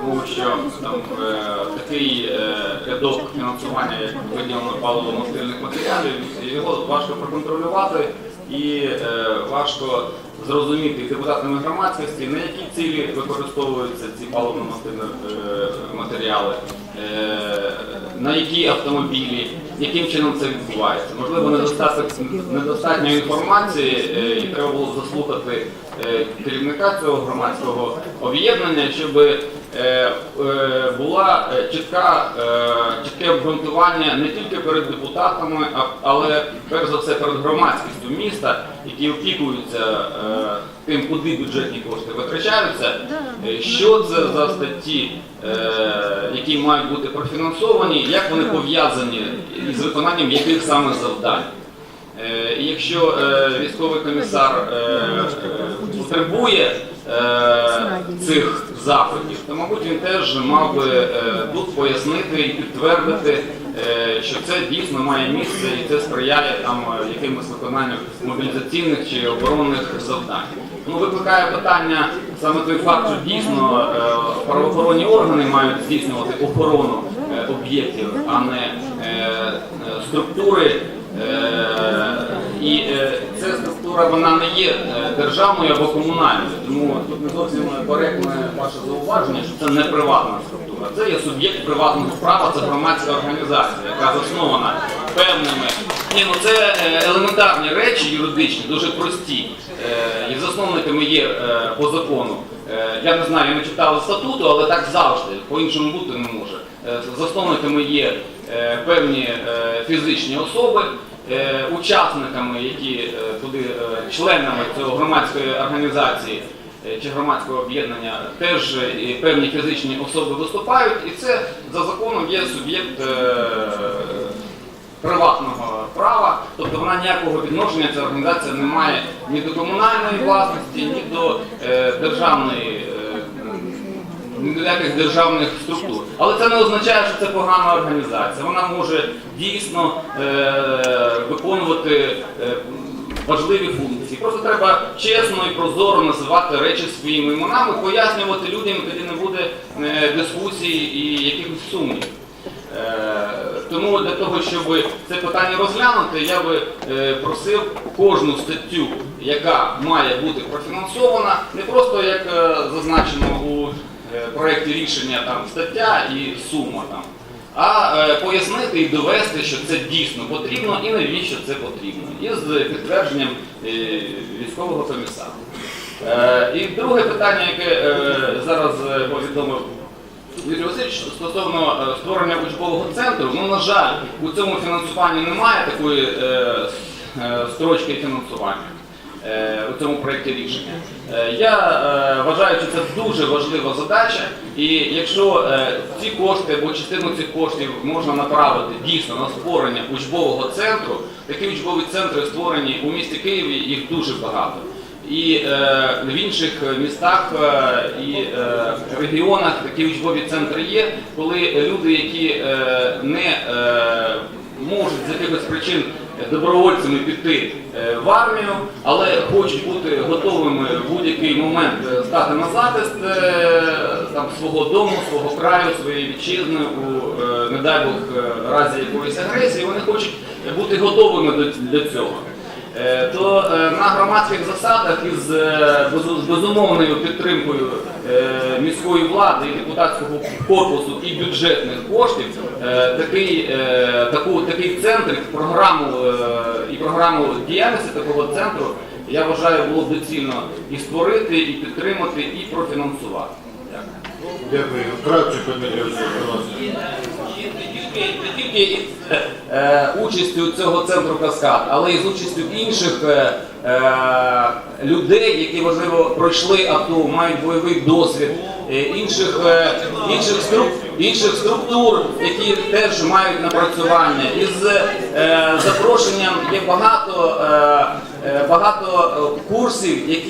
Тому що там е, такий е, рядок фінансування, як виділено паливо-мастильних матеріалів, його важко проконтролювати і е, важко зрозуміти депутатами громадськості, на які цілі використовуються ці паливно-мастильні матеріали, на які автомобілі, яким чином це відбувається. Можливо, недостаток недостатньо інформації, е, і треба було заслухати е, керівника цього громадського об'єднання, щоб е, була чітка, чітке обґрунтування не тільки перед депутатами, але перш за все перед громадськістю міста, які опікуються тим, куди бюджетні кошти витрачаються. Е, Що це за статті, е, які мають бути профінансовані, як вони пов'язані із виконанням яких саме завдань. Е, І якщо військовий комісар потребує цих заходів, то мабуть він теж мав би е, тут пояснити і підтвердити, е, що це дійсно має місце і це сприяє там е, якимось виконанню мобілізаційних чи оборонних завдань. Ну, викликає питання саме той факт, що дійсно правоохоронні органи мають здійснювати охорону об'єктів, а не структури. Е, І е, ця структура вона не є е, державною або комунальною, тому тут не зовсім коректне ваше зауваження, що це не приватна структура. Це є суб'єкт приватного права, це громадська організація, яка заснована певними. Ні, ну це елементарні речі юридичні, дуже прості. І засновниками є по закону. Я не знаю, не читав статуту, але так завжди, по-іншому бути не може. Е, Засновниками є е, певні е, фізичні особи, учасниками, які туди членами цього громадської організації чи громадського об'єднання теж певні фізичні особи виступають, і це за законом є суб'єкт приватного права, тобто вона ніякого відношення ця організація не має ні до комунальної власності, ні до державної. Ніяких державних структур. Але це не означає, що це погана організація. Вона може дійсно е, виконувати е, важливі функції. Просто треба чесно і прозоро називати речі своїми іменами, пояснювати людям, тоді не буде е, дискусій і якихось сумнівів. Е, Тому для того, щоб це питання розглянути, я би е, просив кожну статтю, яка має бути профінансована, не просто як зазначено у проєкті рішення там стаття і сума там, а е, пояснити і довести, що це дійсно потрібно і навіщо це потрібно, із підтвердженням е, військового комісара. Е, І друге питання, яке е, зараз е, повідомив Юрій Васильович, стосовно е, створення учбового центру, ну, на жаль, у цьому фінансуванні немає такої е, е, строчки фінансування. е, у цьому проєкті рішення. Е, я е, вважаю, що це дуже важлива задача, і якщо е, ці кошти або частину цих коштів можна направити дійсно на створення учбового центру, такі учбові центри створені у місті Києві, їх дуже багато. І е, в інших містах е, і е, регіонах такі учбові центри є, коли люди, які е, не е, можуть з якихось причин добровольцями піти е, в армію, але хочуть бути готовими в будь-який момент е, стати на захист е, там, свого дому, свого краю, своєї вітчизни у, не дай Бог, разі якоїсь агресії, вони хочуть бути готовими до цього. Е, то е, на громадських засадах із е, безумовною підтримкою міської влади і депутатського корпусу і бюджетних коштів такий, таку, такий центр, програму і програму діяльності такого центру я вважаю було доцільно і створити, і підтримати, і профінансувати. Дякую. Дякую. Тільки, не тільки із е, участю цього центру Каскад, але й з участю інших е, е, людей, які можливо пройшли АТО, мають бойовий досвід, інших, інших, стру- інших структур, які теж мають напрацювання. Із е, запрошенням є багато, е, багато курсів, які